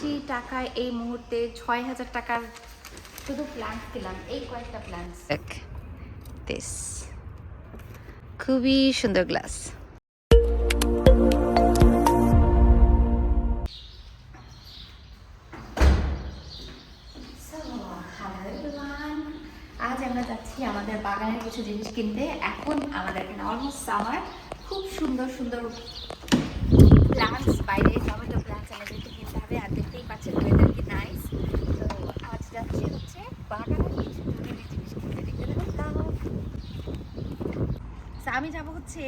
বাংলাদেশি টাকায় এই মুহূর্তে ছয় হাজার টাকার শুধু প্ল্যান্ট দিলাম। এই কয়েকটা প্ল্যান্ট দিস খুবই সুন্দর গ্লাস আজ আমরা যাচ্ছি আমাদের বাগানের কিছু জিনিস কিনতে। এখন আমাদের এখানে অলমোস্ট সামার খুব সুন্দর সুন্দর প্লান্টস বাইরে টমেটো হবে আর দেখতেই পাচ্ছেন ওয়েদার কি নাইস তো আজ যাচ্ছি হচ্ছে বাগানের কিছু জিনিস কিনতে। দেখতে আমি যাব হচ্ছে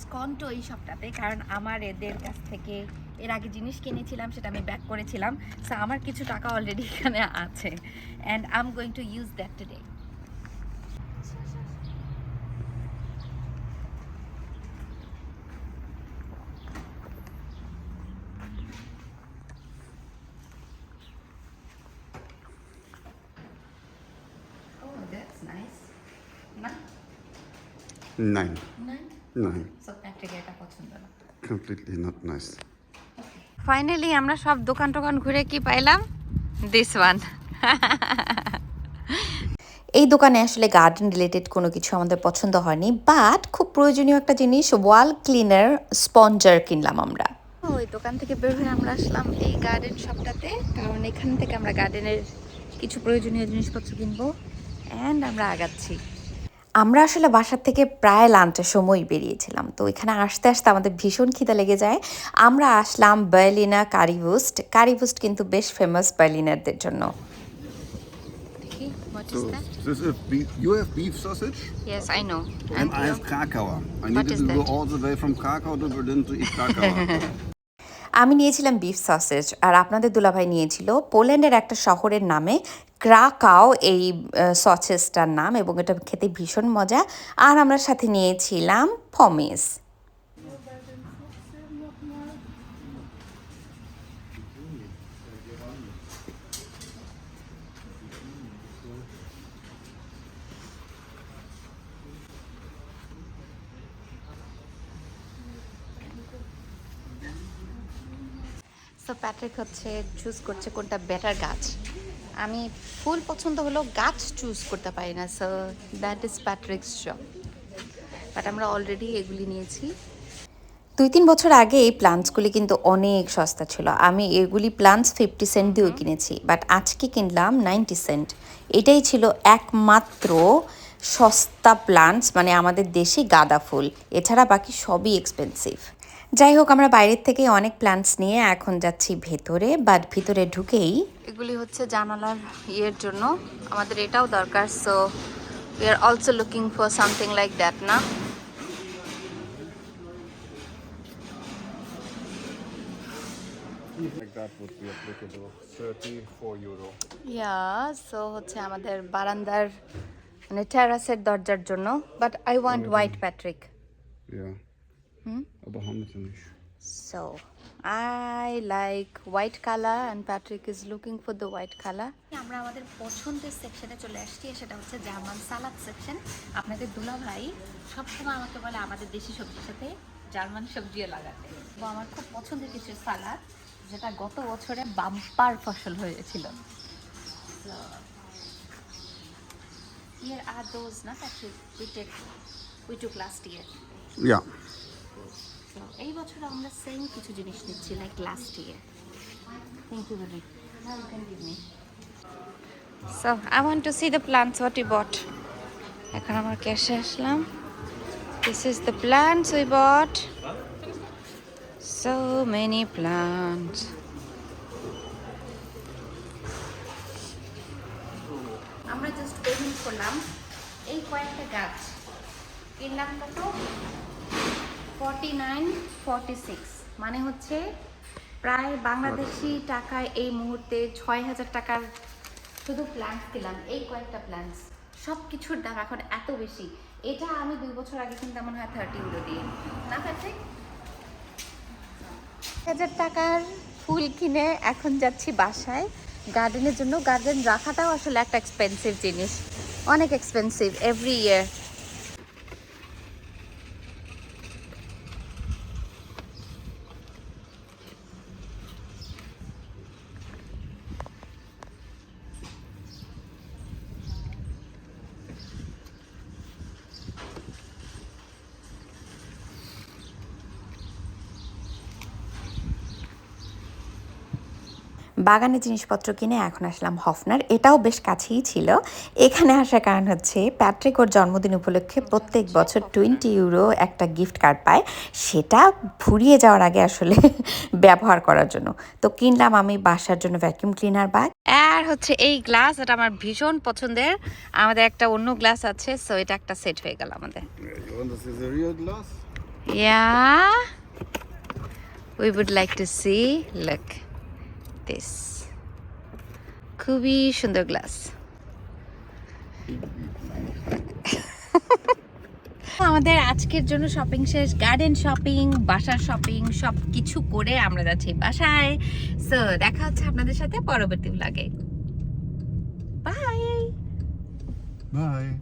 স্কন্টো এই সবটাতে কারণ আমার এদের কাছ থেকে এর আগে জিনিস কিনেছিলাম, সেটা আমি ব্যাক করেছিলাম। সো আমার কিছু টাকা অলরেডি এখানে আছে। And I am going to use that today Nein, nein, so Patrick এটা পছন্দ না। Completely not nice. ফাইনালি আমরা সব দোকান টোকান ঘুরে কি পাইলাম? দিস ওয়ান এই দোকানে আসলে গার্ডেন রিলেটেড কোনো কিছু আমাদের পছন্দ হয়নি বাট খুব প্রয়োজনীয় একটা জিনিস ওয়াল ক্লিনার স্পঞ্জার কিনলাম আমরা। ওই দোকান থেকে বের হয়ে আমরা আসলাম এই গার্ডেন শপটাতে কারণ এখান থেকে আমরা গার্ডেনের কিছু প্রয়োজনীয় জিনিসপত্র কিনবো অ্যান্ড আমরা আগাচ্ছি। আমরা আসলে বাসার থেকে প্রায় লাঞ্চের সময় বেরিয়েছিলাম তো এখানে আসতে আসতে আমাদের ভীষণ খিদে লেগে যায় আমরা আসলাম বার্লিনা কারিবুস্ট কারিবুস্ট কিন্তু বেশ ফেমাস বার্লিনারদের জন্য So, this is beef. You have beef sausage, yes I know and I have Krakauer. I needed to go all the way from Krakau to Berlin to eat Krakauer. আমি নিয়েছিলাম বিফ সসেজ আর আপনাদের দুলাভাই নিয়েছিল পোল্যান্ডের একটা শহরের নামে ক্রাকাও এই সসেজটার নাম এবং এটা খেতে ভীষণ মজা। আর আমরা সাথে নিয়েছিলাম ফমিস সো প্যাট্রিক হচ্ছে চুজ করছে কোনটা বেটার গাছ। আমি ফুল পছন্দ হলেও গাছ চুজ করতে পারি না so that is Patrick's shop but আমরা অলরেডি এগুলি নিয়েছি। দুই তিন বছর আগে এই প্লান্টসগুলি কিন্তু অনেক সস্তা ছিল। আমি এগুলি প্লান্টস ফিফটি সেন্ট দিয়েও কিনেছি বাট আজকে কিনলাম নাইনটি সেন্ট এটাই ছিল একমাত্র সস্তা প্লান্টস মানে আমাদের দেশি গাঁদা ফুল। এছাড়া বাকি সবই এক্সপেন্সিভ যাই হোক আমরা বাইরের থেকে অনেক প্লান্টস নিয়ে এখন যাচ্ছি ভেতরে বাট ভিতরে ঢুকেই এগুলি হচ্ছে জানালার ইয়ের জন্য আমাদের এটাও দরকার so we are also looking for something like that না like that would be applicable. 34 euro. So হচ্ছে আমাদের বারান্দার মানে টেরাসের দরজার জন্য but I want white Patrick nicht. So I like white color and Patrick is looking for the white color. আমরা আমাদের পছন্দের সেকশনে চলে আসছি সেটা হচ্ছে জার্মান সালাদ সেকশন আপনাদের দুলা ভাই সবসময় আমাকে বলে আমাদের দেশি সবজির সাথে জার্মান সবজিও লাগাতে। তো আমার খুব পছন্দের কিছু সালাদ যেটা গত বছরে বাম্পার ফসল হয়েছিল। So, here are those না Patrick? we take we took last year Ja. এই বছর আমরা সেম কিছু জিনিস নিচ্ছি like last year thank you me so I want to see the plants what you bought এখন আমার ক্যাশে আসলাম। This is the plants we bought so many plants আমরা জাস্ট পেমেন্ট করলাম। এই কয়েকটা গাছ। কিনলাম কত? ফর্টি নাইন ফর্টি সিক্স মানে হচ্ছে প্রায় বাংলাদেশি টাকায় এই মুহূর্তে ছয় হাজার টাকার শুধু প্ল্যান্টস দিলাম। এই কয়েকটা প্ল্যান্টস সব কিছুর দাম এখন এত বেশি। এটা আমি দুই বছর আগে কিনতাম মনে হয় থার্টি ইউরো দিয়ে। না প্যাট্রিক হাজার টাকার ফুল কিনে এখন যাচ্ছি বাসায়। গার্ডেনের জন্য গার্ডেন রাখাটাও আসলে একটা এক্সপেন্সিভ জিনিস। অনেক এক্সপেন্সিভ এভরি ইয়ার বাগানে জিনিসপত্র কিনে এখন আসলাম হফনার। এটাও বেশ কাছেই ছিল। এখানে আসার কারণ হচ্ছে প্যাট্রিক ওর জন্মদিন উপলক্ষে প্রত্যেক বছর টোয়েন্টি ইউরো একটা গিফট কার্ড পায়। সেটা ফুরিয়ে যাওয়ার আগে আসলে ব্যবহার করার জন্য। তো কিনলাম আমি বাসার জন্য ভ্যাকিউম ক্লিনার ব্যাগ আর হচ্ছে এই গ্লাস এটা আমার ভীষণ পছন্দের। আমাদের একটা অন্য গ্লাস আছে সো এটা একটা সেট হয়ে গেল আমাদের। You want to see the real glass? This. খুবই সুন্দর গ্লাস আমাদের আজকের জন্য শপিং শেষ গার্ডেন শপিং বাসার শপিং সব কিছু করে আমরা যাচ্ছি বাসায় সো দেখা হচ্ছে আপনাদের সাথে পরবর্তী লাগে বাই Bye.